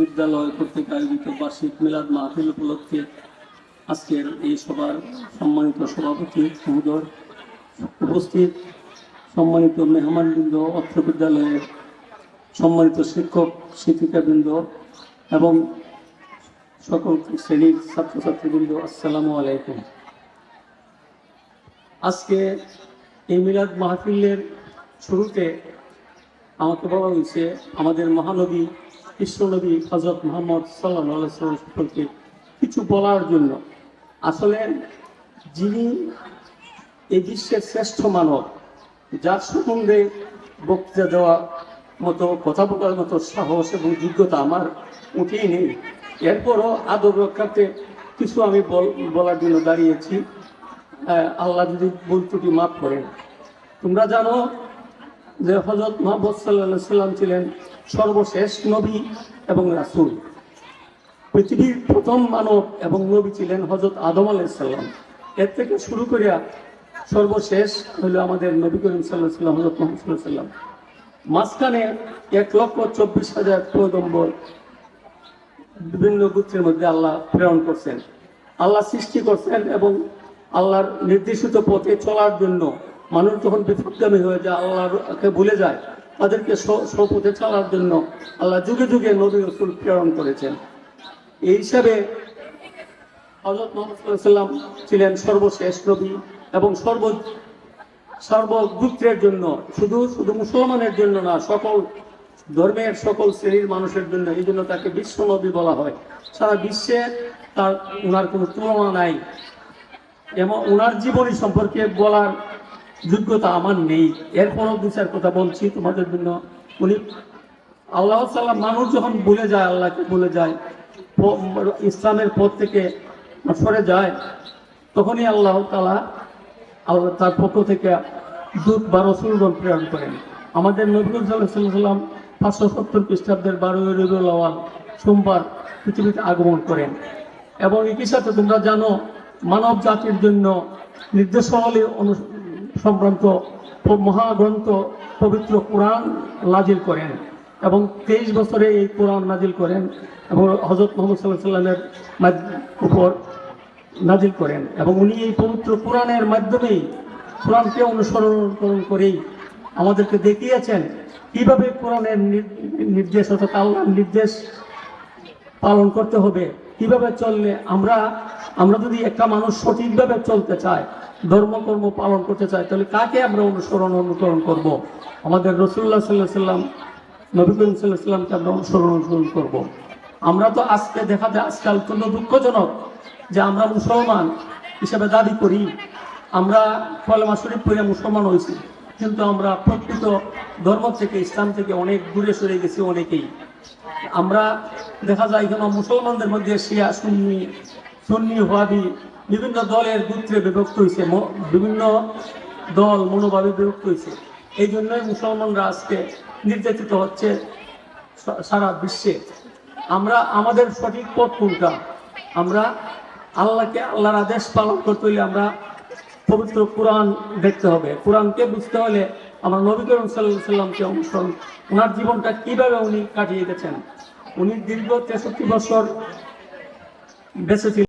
বিদ্যালয় কর্তৃক আয়োজিত বার্ষিক মিলাদ মাহফিল উপলক্ষে আজকের এই সভার সম্মানিত সভাপতি মহোদয়, উপস্থিত সম্মানিত মেহমানবৃন্দ, অত্র বিদ্যালয়ের সম্মানিত শিক্ষক, শিক্ষিকাবৃন্দ এবং সকল শ্রেণির ছাত্রছাত্রীবৃন্দ, আসসালামু আলাইকুম। আজকে এই মিলাদ মাহফিলের শুরুতে আমাকে বলা হয়েছে, আমাদের মহানবী কৃষ্ণনবী হজরত মোহাম্মদ সাল্লাহ সম্পর্কে কিছু বলার জন্য। আসলে যিনি এই বিশ্বের শ্রেষ্ঠ মানব, যার সম্বন্ধে বক্তৃতা দেওয়া মতো, কথা বলার মতো সাহস এবং যোগ্যতা আমার উঠেই নেই। এরপরও আদর রক্ষার্থে কিছু আমি বল- বলার জন্য দাঁড়িয়েছি। আল্লাহ যদি ভুল ত্রুটি মাফ করেন। তোমরা জানো যে হজরত মোহাম্মদ সাল্লাম ছিলেন সর্বশেষ নবী এবং রাসূল। পৃথিবীর প্রথম মানব এবং নবী ছিলেন হজরত আদম আলাইসাল্লাম এর থেকে শুরু করিয়া সর্বশেষ হইল আমাদের নবী করিম সাল্লাহ সাল্লাম হজরত মোহাম্মদ সাল্লাহ সাল্লাম মাঝখানে এক লক্ষ চব্বিশ হাজার পয়গম্বর বিভিন্ন গোত্রের মধ্যে আল্লাহ প্রেরণ করছেন। আল্লাহ সৃষ্টি করছেন এবং আল্লাহর নির্দেশিত পথে চলার জন্য মানুষ যখন বিপদগামী হয়ে যায়, আল্লাহকে ভুলে যায়, তাদেরকে স্বপথে চলার জন্য আল্লাহ যুগে যুগে নবী রসুল প্রেরণ করেছেন। এই হিসাবে হজরত মোহাম্মদ সাল্লাহ সাল্লাম ছিলেন সর্বশেষ নবী এবং সর্ব, সর্বগুত্রের জন্য, শুধু শুধু মুসলমানের জন্য না, সকল ধর্মের সকল শ্রেণির মানুষের জন্য, এই জন্য তাকে বিশ্ব নবী বলা হয়। সারা বিশ্বে তার ওনার কোনো তুলনা নাই। এবং ওনার জীবনী সম্পর্কে বলার যোগ্যতা আমার নেই। এরপরও দু চার কথা বলছি তোমাদের জন্য। উনি আল্লাহ সাল্লাম মানুষ যখন ভুলে যায়, আল্লাহকে ভুলে যায় ইসলামের পথ থেকে সরে যায়, তখনই আল্লাহ তালা আল্লাহ তার পক্ষ থেকে দূত বা রসুলগণ প্রেরণ করেন। আমাদের নবীল সাল্লাম পাঁচশো সত্তর খ্রিস্টাব্দের বারোই রবিউল আওয়াল সোমবার পৃথিবীতে আগমন করেন। এবং একই সাথে তোমরা জানো মানব জাতির জন্য নির্দেশাবলী অনু সংক্রান্ত মহাগ্রন্থ পবিত্র কোরআন নাজিল করেন এবং তেইশ বছরে এই কোরআন নাজিল করেন এবং হজরত মোহাম্মদ সাল্লাহ সাল্লামের উপর নাজিল করেন এবং উনি এই পবিত্র কোরআনের মাধ্যমেই কোরআনকে অনুসরণ করেই আমাদেরকে দেখিয়েছেন কীভাবে কোরআনের নির্দেশ অর্থাৎ আল্লাহর নির্দেশ পালন করতে হবে, কীভাবে চললে আমরা আমরা যদি একটা মানুষ সঠিকভাবে চলতে চায় ধর্মকর্ম পালন করতে চায়, তাহলে কাকে আমরা অনুসরণ, অনুকরণ করব। আমাদের রসুল্লাহ সাল্লাহ সাল্লাম নবী করিম সাল্লাহ সাল্লামকে আমরা অনুসরণ অনুসরণ করব। আমরা তো আজকে দেখা যায়, আজকাল অত্যন্ত দুঃখজনক যে আমরা মুসলমান হিসেবে দাবি করি, আমরা কলেমা শরীফ পড়ে মুসলমান হয়েছি, কিন্তু আমরা প্রকৃত ধর্ম থেকে, ইসলাম থেকে অনেক দূরে সরে গেছি অনেকেই আমরা দেখা যায়, এখানে মুসলমানদের মধ্যে শিয়া, সুন্নি সুন্নি ওয়াবি বিভিন্ন দলের গুত্রে বিভক্ত হয়েছে বিভিন্ন দল মনোভাবে বিভক্ত হয়েছে এই জন্যই মুসলমানরা আজকে নির্যাতিত হচ্ছে সারা বিশ্বে। আমরা, আমাদের সঠিক পথ কোনটা? আমরা আল্লাহকে, আল্লাহর আদেশ পালন করতে হলে আমরা পবিত্র কোরআন দেখতে হবে। কোরআনকে বুঝতে হলে আমরা নবী করিম সাল্লাহ সাল্লামকে অনুসরণ, ওনার জীবনটা কীভাবে উনি কাটিয়ে গেছেন? উনি দীর্ঘ তেষট্টি বছর বেঁচে